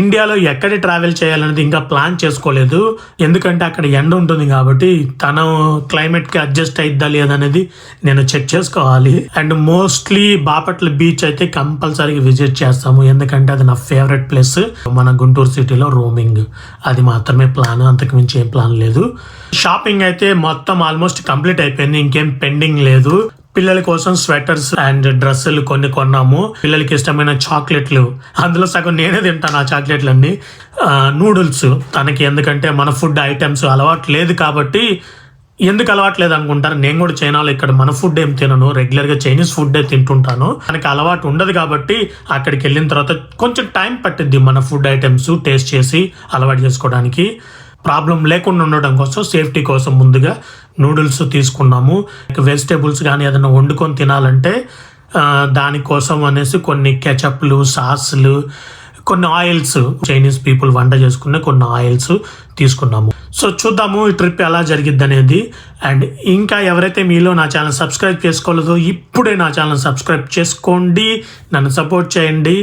ఇండియాలో ఎక్కడ ట్రావెల్ చేయాలనేది ఇంకా ప్లాన్ చేసుకోలేదు. ఎందుకంటే అక్కడ ఎండ ఉంటుంది కాబట్టి తను క్లైమేట్కి అడ్జస్ట్ అయిద్దా లేదనేది నేను చెక్ చేసుకోవాలి. అండ్ మోస్ట్లీ బాపట్ల బీచ్ అయితే కంపల్సరీగా విజిట్ చేస్తాము. ఎందుకంటే అది నా ఫేవరెట్ ప్లేస్ మన గుంటూరు సిటీలో రోమింగ్ అది మాత్రమే ప్లాన్ అంతకుమించి ఏం ప్లాన్ లేదు. షాపింగ్ అయితే మొత్తం ఆల్మోస్ట్ కంప్లీట్ అయిపోయింది. ఇంకేం పెండింగ్ లేదు. పిల్లల కోసం స్వెటర్స్ అండ్ డ్రెస్సులు కొన్ని కొన్నాము. పిల్లలకి ఇష్టమైన చాక్లెట్లు. అందులో సగం నేనే తింటాను ఆ చాక్లెట్లన్నీ. నూడిల్స్. తనకి ఎందుకంటే మన ఫుడ్ ఐటమ్స్ అలవాటు లేదు కాబట్టి ఎందుకు అలవాట్లేదు అనుకుంటారు? నేను కూడా చైనాలో ఇక్కడ మన ఫుడ్ ఏం తినను. రెగ్యులర్గా చైనీస్ ఫుడ్ తింటుంటాను. మనకి అలవాటు ఉండదు కాబట్టి అక్కడికి వెళ్ళిన తర్వాత కొంచెం టైం పట్టిద్ది మన ఫుడ్ ఐటమ్స్ టేస్ట్ చేసి అలవాటు చేసుకోవడానికి. ప్రాబ్లం లేకుండా ఉండడం కోసం సేఫ్టీ కోసం ముందుగా నూడిల్స్ తీసుకున్నాము. వెజిటేబుల్స్ కానీ ఏదైనా వండుకొని తినాలంటే దానికోసం అనేసి కొన్ని కెచప్లు సాస్లు కొన్ని ఆయిల్స్ చైనీస్ పీపుల్ వంట చేసుకునే కొన్ని ఆయిల్స్ తీసుకున్నాము. సో చూద్దాము ఈ ట్రిప్ ఎలా జరిగిద్ది అనేది. అండ్ ఇంకా ఎవరైతే మీలో నా ఛానల్ సబ్స్క్రైబ్ చేసుకోలేదో ఇప్పుడే నా ఛానల్ సబ్స్క్రైబ్ చేసుకోండి. నన్ను సపోర్ట్ చేయండి.